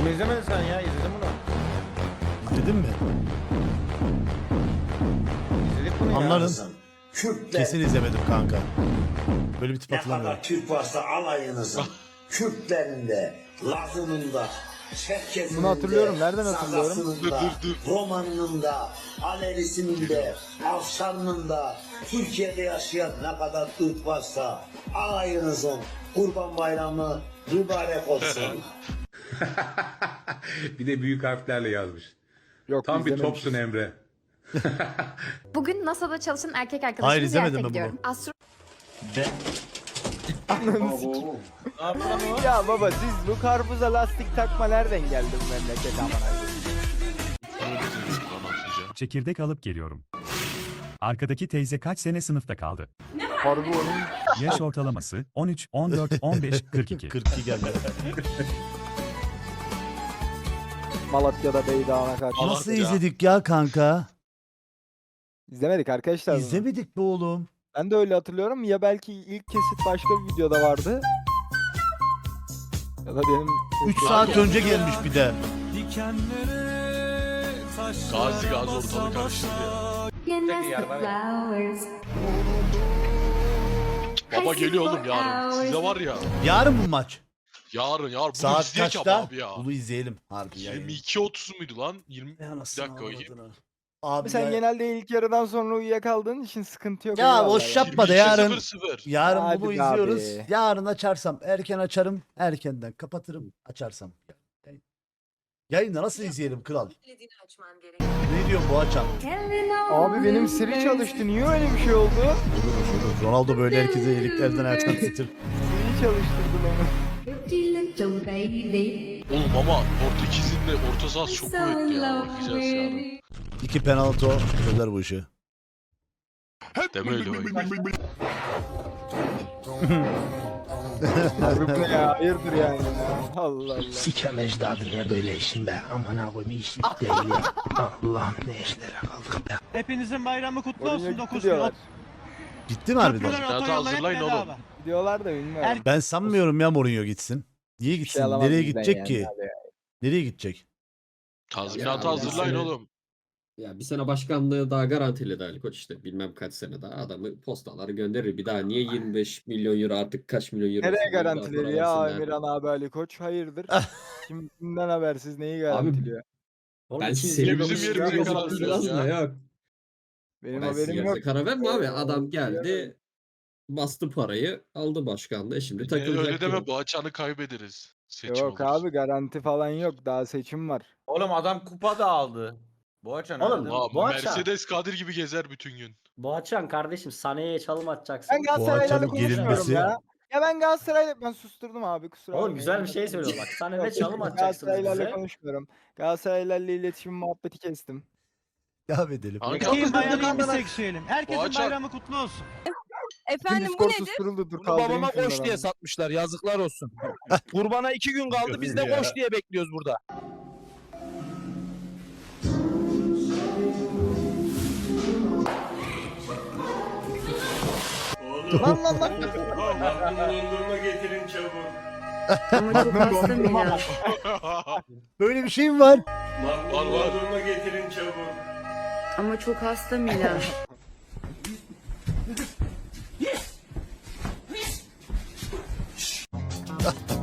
Bunu izlemedin sen ya. İzledin bunu. İzledin mi? İzledik bunu ya. Anlarım. Kürtler Kesin izlemedim kanka. Böyle bir tip ne hatırlamıyorum. kadar Türk varsa alayınızın Kürtlerinde, Lazınında, Çerkezinde, Bunu hatırlıyorum, nereden hatırlıyorum? Sagasında, Romanında, Alevisinde, Afşanlında, Türkiye'de yaşayan ne kadar Türk varsa alayınızın Kurban Bayramı mübarek olsun. bir de büyük harflerle yazmış. Yok Tam bir izlememişiz. topsun Emre. Bugün NASA'da çalışan erkek arkadaşımı Hayır, izlemedim ziyarete ben gidiyorum. Astro Ya baba siz bu karpuza lastik takma nereden geldi bu memleket amına koyayım? Çekirdek alıp geliyorum. Arkadaki teyze kaç sene sınıfta kaldı? Harbi onun Yaş ortalaması 13, 14, 15, 42. 42 geldi. Malatya'da Beydağ'ına karşı. Nasıl izledik ya kanka? İzlemedik arkadaşlar. bunu. İzlemedik be oğlum. Ben de öyle hatırlıyorum. Ya belki ilk kesit başka bir videoda vardı. Ya da benim... 3 saat önce gelmiş bir de. Gazi gazi ortalık karıştırdı ya. Baba geliyor oğlum yarın. Size var ya. Yarın bu maç. Yarın yarın. Bunu Saat izleyek ama kaçta? abi ya. Bunu izleyelim. Harbi ya. 22.30 muydu lan? 20... Ya anasını Bir dakika. Abi Abi sen ya, genelde ilk yarıdan sonra uyuyakaldığın için sıkıntı yok. Ya boş yapma da 22.00. yarın. Yarın Hadi bunu be izliyoruz. abi. Yarın açarsam erken açarım. Erkenden kapatırım. Açarsam. Yayında nasıl izleyelim kral? Ne diyor bu açan? Abi benim Siri çalıştı. Niye öyle bir şey oldu? Ronaldo böyle herkese iyiliklerden ayaktan titir. Siri çalıştırdı onu. Oğlum ama Portekiz'in de orta sahası çok kuvvetli ya. Bakacağız yarın. İki penaltı o. Çözer bu işi. Deme öyle bak. Harbi bu ne ya? Hayırdır yani ya? Allah Allah. Sikem ecdadı ne böyle işin be. Aman koyayım işlik değil ya. Allah'ım ne işlere kaldık be. Hepinizin bayramı kutlu olsun gitti 9 diyorlar. Gitti mi harbiden? Hep hazırlayın oğlum. bedava. Gidiyorlar da bilmiyorum. Ben sanmıyorum ya Mourinho gitsin. Niye şey gitsin? alamaz Nereye bizden gidecek yani ki? abi ya. Nereye gidecek? Tazminatı Ya, hazırlayın ya. oğlum. Ya bir sene başkanlığı daha garantili de Ali Koç işte bilmem kaç sene daha adamı postaları gönderir. Bir daha niye 25 milyon euro artık kaç milyon euro? Nereye para ya. Emirhan abi Ali Koç? Hayırdır? Ah. Kim, kimden habersiz neyi garantiliyor? Ben Bizim seni yerimize karar veriyoruz ya. Yok. Benim Ben haberim yok. karar verme abi. Adam geldi. Bastı parayı aldı başkanlığı E şimdi takılacak. öyle deme bu açanı kaybederiz. Seçim Yok olursa. abi garanti falan yok. Daha seçim var. Oğlum adam kupa da aldı. Boğaçan Oğlum, nerede? Abi Bu açan- Mercedes Kadir gibi gezer bütün gün. Boğaçan kardeşim Sane'ye çalım atacaksın. Ben Galatasaray'la Boğaçan'ın konuşmuyorum gerilmesi- ya. Ya ben Galatasaray'la ben susturdum abi kusura Oğlum bakmayın. güzel bir şey söylüyor bak. Sane'de çalım atacaksınız Galatasaray'la bize. konuşmuyorum. Galatasaray'la iletişim muhabbeti kestim. Devam edelim. Kanka, Herkesin bayramı bir seçelim. Herkesin Boğaçan- bayramı kutlu olsun. Efendim Discord susturuldu dur kaldırayım şunları abi. satmışlar yazıklar olsun. Kurbana iki gün kaldı biz de koş diye bekliyoruz burada. Lan lan lan. Ama çok hasta Mila. Böyle bir şey mi var? var var. Ama çok hasta Mila.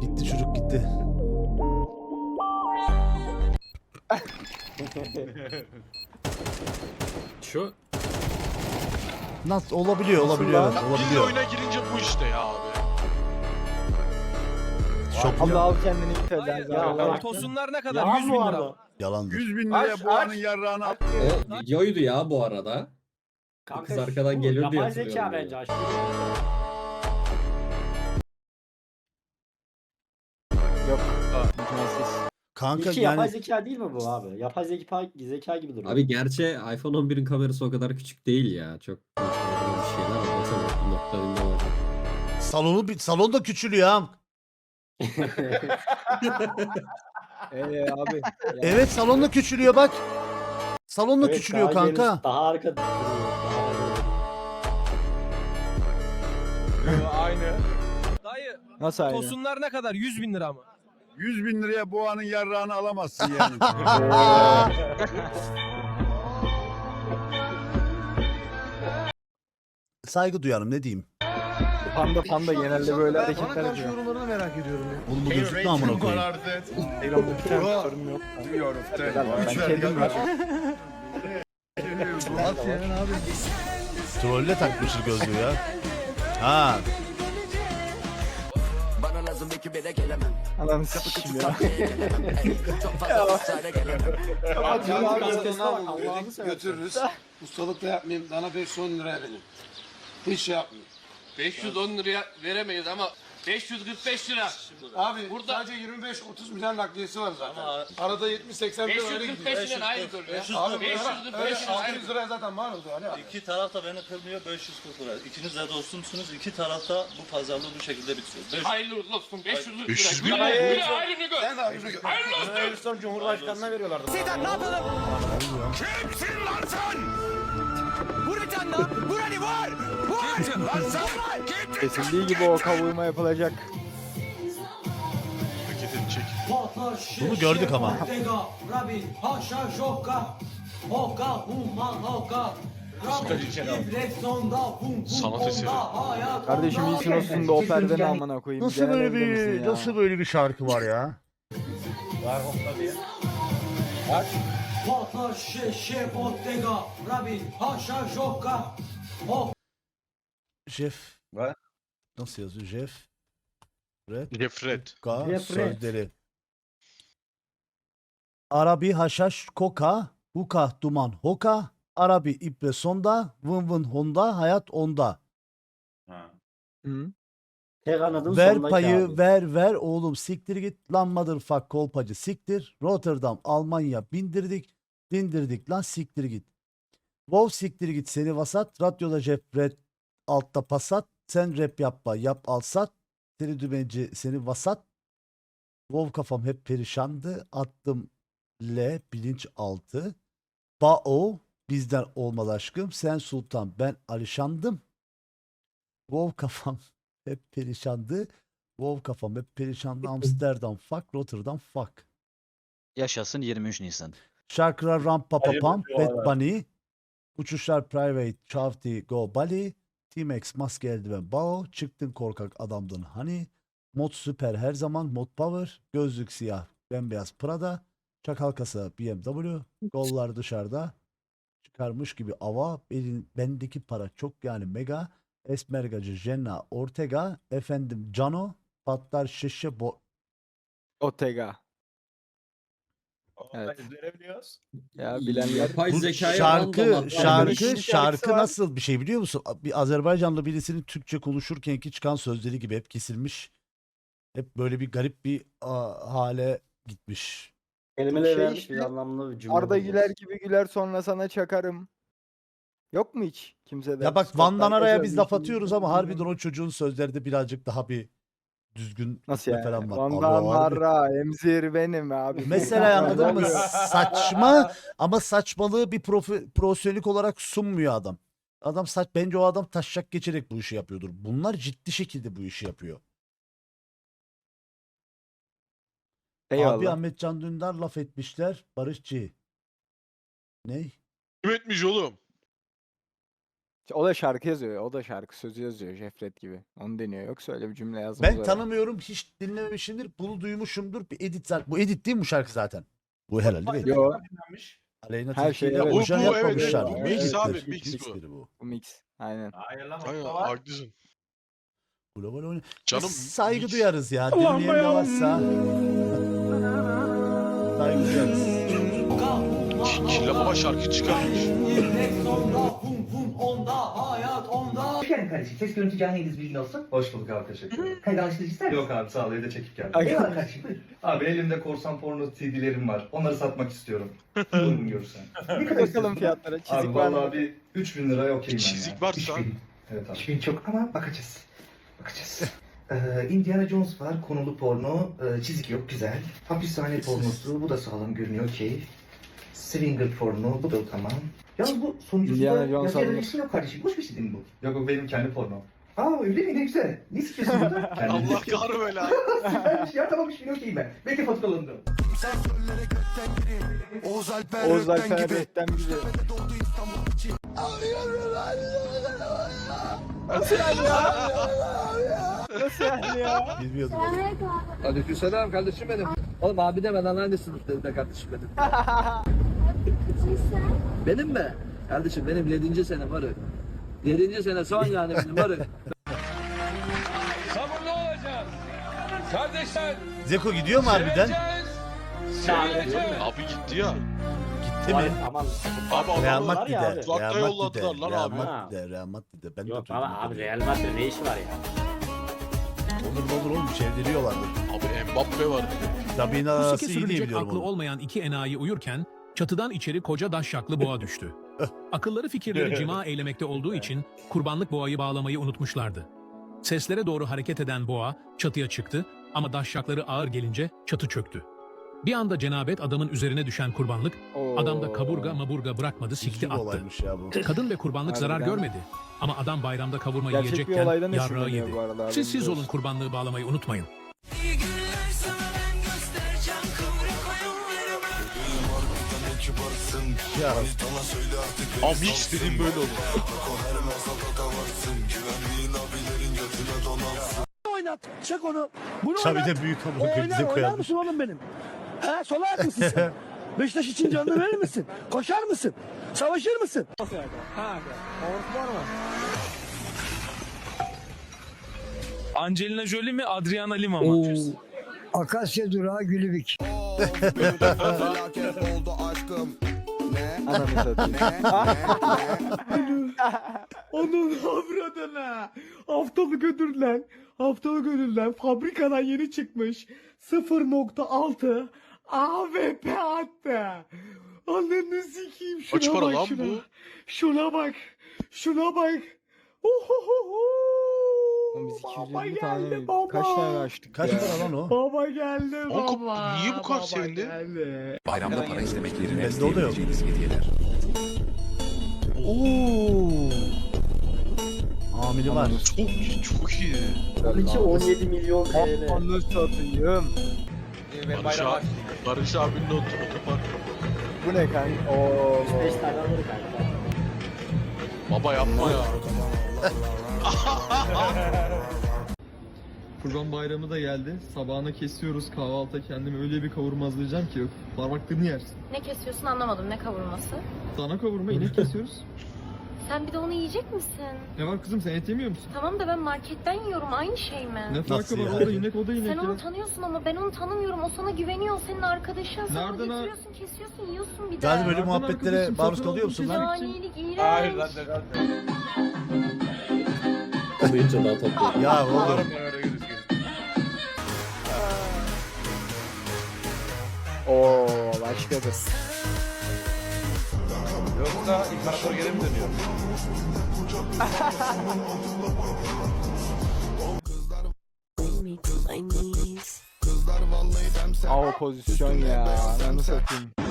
Gitti çocuk gitti. Şu Nasıl olabiliyor olabiliyor evet Biz olabiliyor. oyuna girince bu işte ya abi. Şok Allah al kendini git elden. Ya, Tosunlar ne kadar? 100 bin lira. yalandır. bin liraya Boğa'nın yarrağını o videoydu ya bu arada. kız arkadan geliyor diye Yapay zeka hatırlıyorum bence ya. Kanka İlki yani yapay zeka değil mi bu abi? Yapay zeka, zeka gibi duruyor. Abi gerçi iPhone 11'in kamerası o kadar küçük değil ya. Çok bir şeyler var. salonu bir salon da küçülüyor ha. Ee abi. Evet salon da küçülüyor bak. Salon da Evet, küçülüyor daha geniş, kanka. daha arka duruyor. Daha Aynı. Dayı Nasıl aynı? tosunlar ne kadar? 100 bin lira mı? 100 bin liraya boğanın yarrağını alamazsın yani. Saygı duyarım ne diyeyim. Panda panda genelde böyle hareketler yapıyor. yorumlarını merak ediyorum ya. Oğlum bu gözlük ne amına koyayım. Instagram'da bir tane sorun yok. Ben kendim var. Trolle takmışız gözlüğü ya. Ha. Ananı sikeyim ya. Götürürüz. Ustalık da yapmayayım. Dana 510 liraya benim. Hiç şey yapmayayım. 510 liraya veremeyiz ama 545 lira. Abi burada sadece 25-30 milyon nakliyesi var zaten. Arada 70-80 lira öyle gidiyor. 545 lira ayrı dur ya. Abi 545 öyle lira ayrı 600 liraya zaten mal oldu hani. İki taraf da beni kırmıyor 540 lira. İkiniz de dostumsunuz. İki taraf da bu pazarlığı bu şekilde bitiyor. Hayırlı uğurlu olsun 500 lira. 500 Güle lira. Sen de ayrı gör. Hayırlı olsun. Cumhurbaşkanına veriyorlardı. Kesildiği gibi o kavurma yapılacak. Hareketini çek. Bunu gördük ama. Sanat eseri. Kardeşim iyisin olsun da o perdeni amına koyayım. Nasıl böyle bir nasıl böyle bir şarkı var ya? Var hopla diye. Jeff. Var. Nasıl yazıyor Jeff? Red. Nefret. Ka Nefret. sözleri. Arabi haşhaş koka, huka duman hoka, Arabi ibre sonda, vın vın honda, hayat onda. Hı? Tek anladığım ver payı abi. ver ver oğlum siktir git lan motherfuck kolpacı siktir. Rotterdam Almanya bindirdik dindirdik lan siktir git. Wow siktir git seni vasat radyoda cep red altta pasat sen rap yapma yap alsat seni dümenci seni vasat. Wow kafam hep perişandı attım L bilinç altı. Bao bizden olmalı aşkım sen sultan ben alişandım. Wow kafam hep perişandı. Wow kafam hep perişandı. Amsterdam fuck, Rotterdam fuck. Yaşasın 23 Nisan. Şarkılar Ram Papa dualar. Bad Bunny. Uçuşlar Private, Chavti, Go Bali. T-Max, Maske Eldiven, Bao. Çıktın korkak adamdın hani. Mod süper her zaman, mod power. Gözlük siyah, bembeyaz Prada. Çakal kasa BMW. Gollar dışarıda. Çıkarmış gibi ava. Belin, bendeki para çok yani mega. Esmergacı Jenna Ortega. Efendim Cano. Patlar şişe bo... Otega. Evet. Ya bilenler Yapay Bu zekaya şarkı şarkı şarkı nasıl bir şey biliyor musun? Bir Azerbaycanlı birisinin Türkçe konuşurkenki çıkan sözleri gibi hep kesilmiş. Hep böyle bir garip bir aa, hale gitmiş. Kelimeleri Şey vermiş bir anlamlı bir cümle. Arda. Güler gibi güler sonra sana çakarım. Yok mu hiç kimse de? Ya bak Van'dan araya biz laf atıyoruz ama harbiden o çocuğun sözleri de birazcık daha bir düzgün Nasıl yani? falan var. Harbi. harra emzir benim abi. Mesela anladın mı? Saçma ama saçmalığı bir profe, profesyonellik olarak sunmuyor adam. Adam saç bence o adam taşak geçerek bu işi yapıyordur. Bunlar ciddi şekilde bu işi yapıyor. Eyvallah. Abi Ahmet Can Dündar laf etmişler. Barışçı. Ne? Kim etmiş oğlum? O da şarkı yazıyor. O da şarkı sözü yazıyor. Jeffret gibi. Onu deniyor. Yoksa öyle bir cümle yazmaz. Ben tanımıyorum, hiç dinlememişimdir. Bunu duymuşumdur. Bir edit zaten. Bu edit değil mi bu şarkı zaten? Bu herhalde bir edit. Yo, Aleyna Her şey, Tilki ile evet. orijinal Bu- bu, evet, yapmamışlar. evet. Bu Mix edittir. abi, mix bu. Mixtir bu. bu mix. Aynen. Hayır lan Aynen var. haklısın. Global oyunu. Canım Saygı mix. duyarız ya. Dinleyen de varsa. Saygı duyarız. Ki- Baba şarkı çıkarmış. Geldin kardeşim. Ses görüntü canlı yayınız bilgin olsun. Hoş bulduk abi teşekkür ederim. Kaydı alıştırıcı ister misin? Yok abi sağ ol evde çekip geldim. Ay- Eyvallah kardeşim buyur. Abi elimde korsan porno CD'lerim var. Onları satmak istiyorum. Uygun görürsen. Ne kadar Bakalım istiyorsun? fiyatlara. Abi Çizik var mı? vallahi bir 3000 liraya okeyim ben ya. Çizik varsa. 3000. Evet abi. 3000 çok ama bakacağız. Bakacağız. Ee, Indiana Jones var, konulu porno, ee, çizik yok, güzel. Hapishane pornosu, bu da sağlam görünüyor, okey. Swinger porno, bu da tamam. Yalnız bu Jones yazıya bir şey yok kardeşim. Boş bir şey değil mi bu? Yok o benim kendi pornom. Aa öyle mi? Ne güzel. Ne istiyorsun burada? Allah kahır böyle abi. Süpermiş ya, tamam bir şey okey ben. Bekle faturalarını. Oğuz Alper Oğuz Alper Rek'ten güzel. Nasıl yani ya? Nasıl yani ya? Bilmiyordum. Aleykümselam kardeşim benim. Oğlum abi demeden hangi sınıftayım be kardeşim benim. benim mi? Kardeşim benim 7. sene varı. 7. sene son yani benim varı. Sabırlı olacağız. Kardeşler. Zeko gidiyor mu harbiden? Abi gitti ya. Gitti mi? Aman. Abi Real adamı Madrid'de. abi. Uzakta Real Madrid'de. yolladılar lan Real abi. Real Madrid'de. Ben de Yok duydum. baba abi Real Madrid ne işi var ya? Olur olur oğlum çeviriyorlardı. Abi Mbappe var. Tabii arası iyi diye biliyorum onu. olmayan iki enayi uyurken çatıdan içeri koca daşşaklı boğa düştü. Akılları fikirleri cima eylemekte olduğu için kurbanlık boğayı bağlamayı unutmuşlardı. Seslere doğru hareket eden boğa çatıya çıktı ama daşşakları ağır gelince çatı çöktü. Bir anda cenabet adamın üzerine düşen kurbanlık adam da kaburga maburga bırakmadı sikti attı. Kadın ve kurbanlık zarar Harbiden. görmedi. Ama adam bayramda kavurma Gerçek bir yiyecekken olaydan yarrağı esinleniyor yedi. bu arada abi, Siz siz biliyorsun. olun kurbanlığı bağlamayı unutmayın. Ya Abi hiç dediğim böyle olur. Oynat. Çek onu. Bunu tabii de büyük ama koyayım Zeko yazmış. oğlum benim? He sol ayak mısın sen? Beşiktaş için canını verir misin? Koşar mısın? Savaşır mısın? Angelina Jolie mi Adriana Lima mı? Akasya durağı Gülübük. Ananı satayım. Onun avradına. Haftalık ödülden. Haftalık ödülden fabrikadan yeni çıkmış. 0.6 AVP attı. Ananı sikeyim şuna Kaç para bak lan şuna. bu? Şuna bak. Şuna bak. Ohohoho. Oğlum biz Baba 250 tane geldi mi? baba. Kaç tane açtık Kaç ya? para lan o? Baba geldi Oğlum, baba. niye bu kadar sevindi? geldi. Bayramda para istemek yerine yok. hediyeler. Oo. Amili var. Çok iyi, çok iyi. İçi 17 milyon TL. Ananı satayım. Barış, abi, Barış abinin ot otopark. Bu ne kanka? Oo. 5 tane alır kanka. Baba yapma ya. Kurban bayramı da geldi. Sabahına kesiyoruz kahvaltıda kendimi öyle bir kavurmazlayacağım ki parmaklarını yersin. Ne kesiyorsun anlamadım. Ne kavurması? Dana kavurma inek kesiyoruz. Sen bir de onu yiyecek misin? Ne var kızım sen et yemiyor musun? Tamam da ben marketten yiyorum. Aynı şey mi? Ne farkı var? yani? O da inek o da inek Sen ya. onu tanıyorsun ama ben onu tanımıyorum. O sana güveniyor. O senin arkadaşın. Sen onu Nereden ha- getiriyorsun, kesiyorsun, yiyorsun bir de. Gazi böyle Nereden muhabbetlere arkadaşım? maruz Satın kalıyor aldım, musun lan? Canilik iğrenç. Oluyunca daha tatlı. Ya oğlum. Oo başladı. Yoksa imparator geri mi dönüyor? Aa o pozisyon ya. Ananı satayım.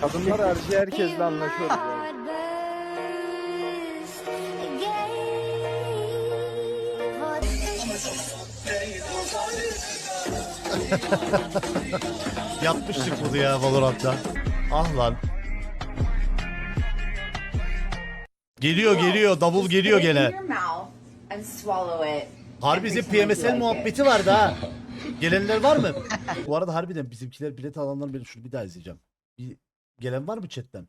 Kadınlar harici herkesle anlaşıyoruz ya. Yapmıştık bunu ya Valorant'ta. Ah lan. Geliyor geliyor. Davul geliyor gene. Harbi bizim PMSL muhabbeti vardı ha. Gelenler var mı? Bu arada harbiden bizimkiler bilet alanlar beni şunu bir daha izleyeceğim. Bir gelen var mı chatten?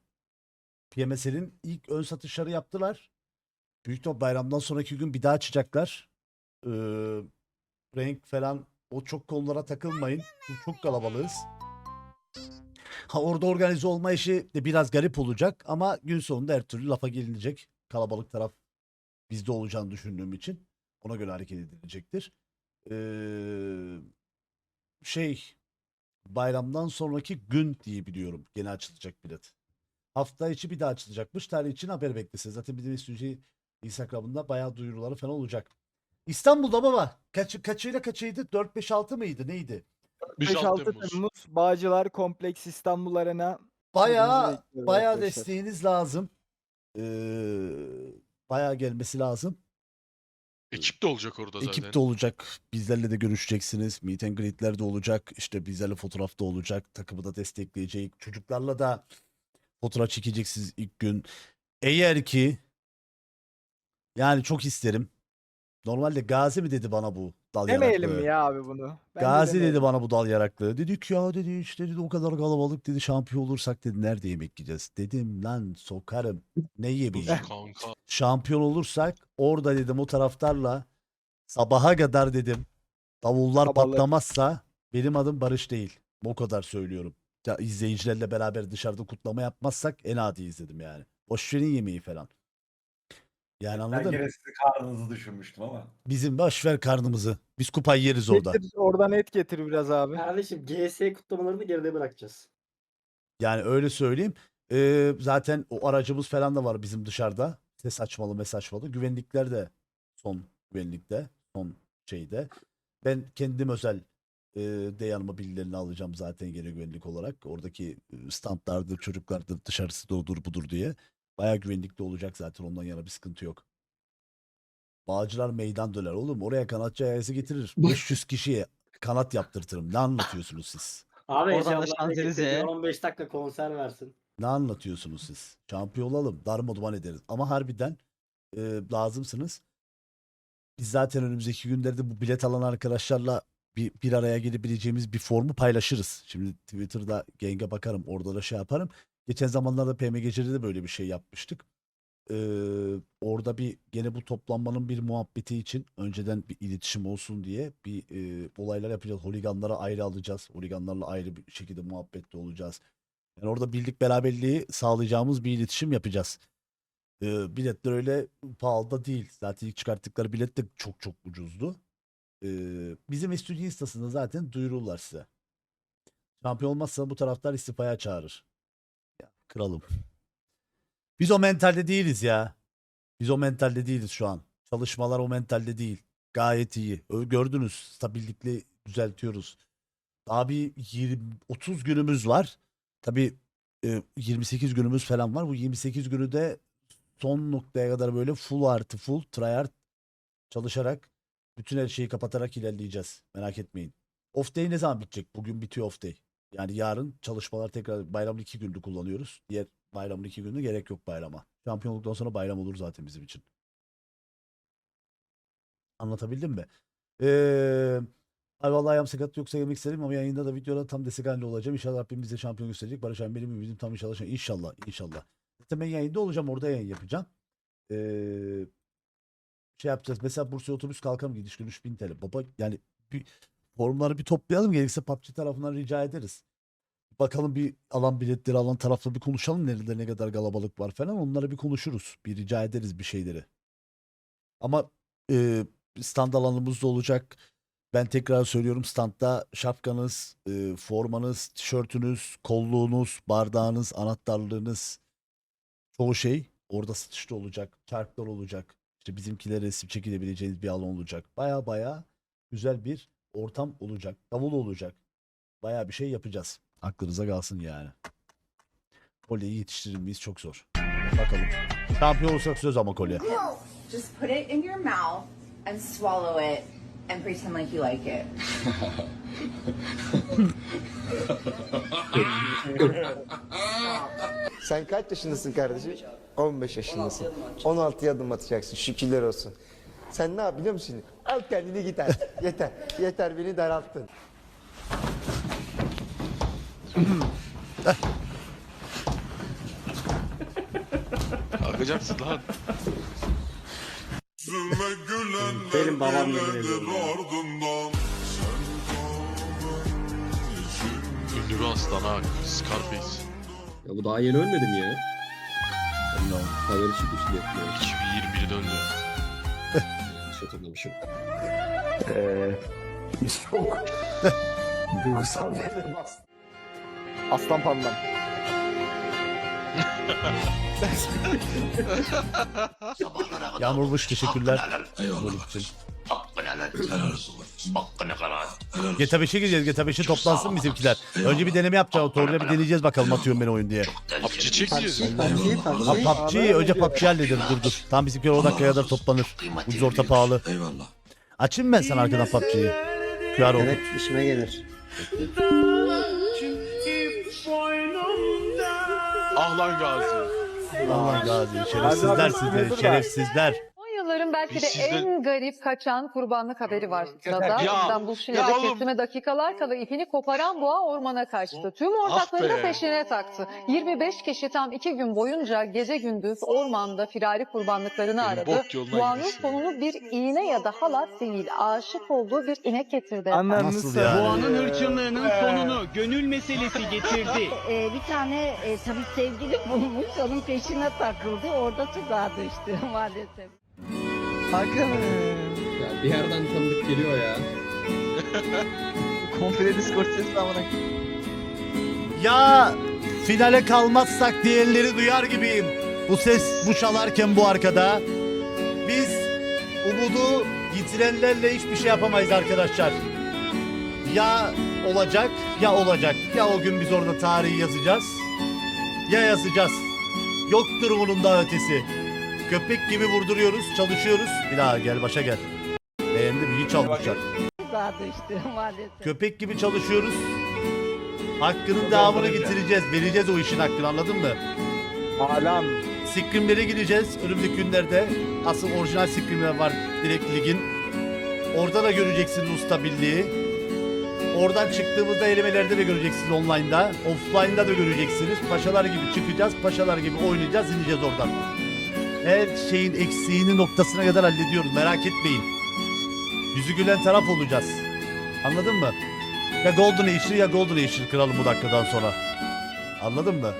PMSL'in ilk ön satışları yaptılar. Büyük ihtimal bayramdan sonraki gün bir daha açacaklar. Ee, renk falan o çok konulara takılmayın. Çok kalabalığız. Ha orada organize olma işi de biraz garip olacak ama gün sonunda her türlü lafa gelinecek. Kalabalık taraf bizde olacağını düşündüğüm için ona göre hareket edilecektir. Ee, şey bayramdan sonraki gün diye biliyorum gene açılacak bilet. Hafta içi bir daha açılacakmış. Tarih için haber beklesin. Zaten bizim istici Instagram'ında bayağı duyuruları falan olacak. İstanbul'da baba. Kaç, kaçıyla kaçıydı? 4-5-6 mıydı? Neydi? 5-6 5-6 Temmuz. Temmuz Bağcılar Kompleks İstanbul Arena. Bayağı bayağı arkadaşlar. desteğiniz lazım. Ee, bayağı gelmesi lazım. Ekip de olacak orada zaten. Ekip de olacak. Bizlerle de görüşeceksiniz. Meet and greet'ler de olacak. İşte bizlerle fotoğraf da olacak. Takımı da destekleyecek. Çocuklarla da fotoğraf çekeceksiniz ilk gün. Eğer ki yani çok isterim. Normalde Gazi mi dedi bana bu dal Demeyelim yaraklı? mi ya abi bunu? Bence Gazi dedi demeyelim. bana bu dal yaraklı. Dedik ya dedi işte dedi o kadar kalabalık dedi şampiyon olursak dedi nerede yemek yiyeceğiz? Dedim lan sokarım. Ne yemeyeceğim? Kanka. şampiyon olursak orada dedim o taraftarla sabaha kadar dedim davullar Kabalık. patlamazsa benim adım Barış değil. O kadar söylüyorum. Ya izleyicilerle beraber dışarıda kutlama yapmazsak en adi izledim yani. Boş verin yemeği falan. Yani anladın mı? sizin karnınızı düşünmüştüm ama. Bizim boş ver karnımızı. Biz kupayı yeriz orada. Getir, oradan et getir biraz abi. Kardeşim GS kutlamalarını geride bırakacağız. Yani öyle söyleyeyim. Ee, zaten o aracımız falan da var bizim dışarıda. Ses açmalı mesaj açmalı. Güvenlikler de son güvenlikte. Son şeyde. Ben kendim özel e, de yanıma birilerini alacağım zaten gene güvenlik olarak. Oradaki e, standlardır, çocuklardır, dışarısı da odur budur diye. Bayağı güvenlikli olacak zaten ondan yana bir sıkıntı yok. Bağcılar meydan döner oğlum. Oraya kanatçı ayağısı getirir. 500 kişiye kanat yaptırtırım. Ne anlatıyorsunuz siz? Abi Oradan da Şanzelize'ye. getirdi, 15 dakika konser versin. Ne anlatıyorsunuz siz? Şampiyon olalım. Darma duman ederiz. Ama harbiden e, lazımsınız. Biz zaten önümüzdeki günlerde bu bilet alan arkadaşlarla bir, bir araya gelebileceğimiz bir formu paylaşırız. Şimdi Twitter'da genge bakarım. Orada da şey yaparım. Geçen zamanlarda PMGC'de de böyle bir şey yapmıştık. Ee, orada bir gene bu toplanmanın bir muhabbeti için önceden bir iletişim olsun diye bir e, olaylar yapacağız. Holiganlara ayrı alacağız. Holiganlarla ayrı bir şekilde muhabbette olacağız. Yani orada birlik beraberliği sağlayacağımız bir iletişim yapacağız. Ee, biletler öyle pahalı da değil. Zaten ilk çıkarttıkları bilet de çok çok ucuzdu. Ee, bizim Estüdyo Instası'nda zaten duyururlar size. Şampiyon olmazsa bu taraftar istifaya çağırır. Kralım. Biz o mentalde değiliz ya. Biz o mentalde değiliz şu an. Çalışmalar o mentalde değil. Gayet iyi. Gördünüz. Stabillikle düzeltiyoruz. Daha bir 20, 30 günümüz var. Tabii e, 28 günümüz falan var. Bu 28 günü de son noktaya kadar böyle full artı full tryhard çalışarak bütün her şeyi kapatarak ilerleyeceğiz. Merak etmeyin. Off day ne zaman bitecek? Bugün bitiyor off day. Yani yarın çalışmalar tekrar bayramın iki gününü kullanıyoruz. Diğer bayramın iki günü gerek yok bayrama. Şampiyonluktan sonra bayram olur zaten bizim için. Anlatabildim mi? Ee, Ay vallahi ayağım sakat yoksa yemek isterim ama yayında da videoda tam destek halinde olacağım. İnşallah Rabbim bize şampiyon gösterecek. Barış abi benim ümidim tam inşallah. İnşallah inşallah. Zaten ben yayında olacağım orada yayın yapacağım. Ee, şey yapacağız. Mesela Bursa'ya otobüs kalkam gidiş dönüş 1000 TL. Baba yani bir formları bir toplayalım. Gerekirse PUBG tarafından rica ederiz. Bakalım bir alan biletleri alan tarafla bir konuşalım. Nerede ne kadar kalabalık var falan. Onları bir konuşuruz. Bir rica ederiz bir şeyleri. Ama e, stand alanımız da olacak. Ben tekrar söylüyorum standta şapkanız, e, formanız, tişörtünüz, kolluğunuz, bardağınız, anahtarlığınız çoğu şey orada satışta olacak. Çarklar olacak. İşte bizimkilere resim çekilebileceğiniz bir alan olacak. Baya baya güzel bir ortam olacak. Davul olacak. Baya bir şey yapacağız. Aklınıza kalsın yani. Kolyeyi yetiştirir miyiz çok zor. Bakalım. Şampiyon olursak söz ama kolye. Just put it in your mouth and swallow it and pretend like you like it. Sen kaç yaşındasın kardeşim? 15 yaşındasın. 16'ya adım atacaksın. Şükürler olsun. Sen ne yap biliyor musun? Al kendini git artık. yeter. Yeter beni daralttın. Kalkacaksın lan. Benim babam yemin. Ünlü bir aslan ha. Scarface. Ya bu daha yeni ölmedi mi ya? Haberi çıkmış diye. hatırlıyorum. 2021'de hatırlamışım. Çok duygusal bir Aslan pandam. Yağmurmuş teşekkürler. Bunun için. GTA 5'e gireceğiz. GTA 5'e toplansın bizimkiler. Önce bir deneme yapacağım. Torre'yle bir deneyeceğiz bakalım atıyorum ben oyun diye. PUBG çekmiyoruz. PUBG, Ha PUBG. Önce PUBG halledelim dur dur. Tam bizimkiler o dakikaya kadar toplanır. Ucuz orta pahalı. Açayım ben sana arkadan PUBG'yi. QR oldu. Evet işime gelir. Ah lan Gazi. Allah gazi. Şerefsizler sizi. Şerefsizler. Yılların belki de sizden- en garip kaçan kurbanlık haberi var sırada. Ya, İstanbul ya Şile'de oğlum. kesime dakikalar kala ipini koparan boğa ormana kaçtı. Tüm ortakları da be. peşine taktı. 25 kişi tam iki gün boyunca gece gündüz ormanda firari kurbanlıklarını Benim aradı. Boğanın sonunu bir iğne ya da halat değil, aşık olduğu bir inek getirdi. Nasıl yani? Boğanın hırçınlığının sonunu gönül meselesi getirdi. Ee, bir tane e, tabii sevgili bulmuş, onun peşine takıldı. Orada tuzağa düştü maalesef. Hakan. Ya bir yerden tanıdık geliyor ya. Komple Discord sesi amına. Ya finale kalmazsak diğerleri duyar gibiyim. Bu ses bu çalarken bu arkada. Biz umudu yitirenlerle hiçbir şey yapamayız arkadaşlar. Ya olacak ya olacak. Ya o gün biz orada tarihi yazacağız ya yazacağız. Yoktur bunun da ötesi. Köpek gibi vurduruyoruz, çalışıyoruz. Bir daha gel başa gel. Beğendim iyi çalmışlar. Köpek gibi çalışıyoruz. Hakkının devamını getireceğiz. Vereceğiz o işin hakkını anladın mı? Alam. Sikrimlere gideceğiz önümüzdeki günlerde. Asıl orijinal sikrimler var direkt ligin. Orada da göreceksiniz usta birliği. Oradan çıktığımızda elemelerde de göreceksiniz online'da. Offline'da da göreceksiniz. Paşalar gibi çıkacağız. Paşalar gibi oynayacağız. ineceğiz oradan. Her şeyin eksiğini noktasına kadar hallediyoruz. Merak etmeyin. Yüzü gülen taraf olacağız. Anladın mı? Ya Golden Age'li ya Golden Age'li kralım bu dakikadan sonra. Anladın mı?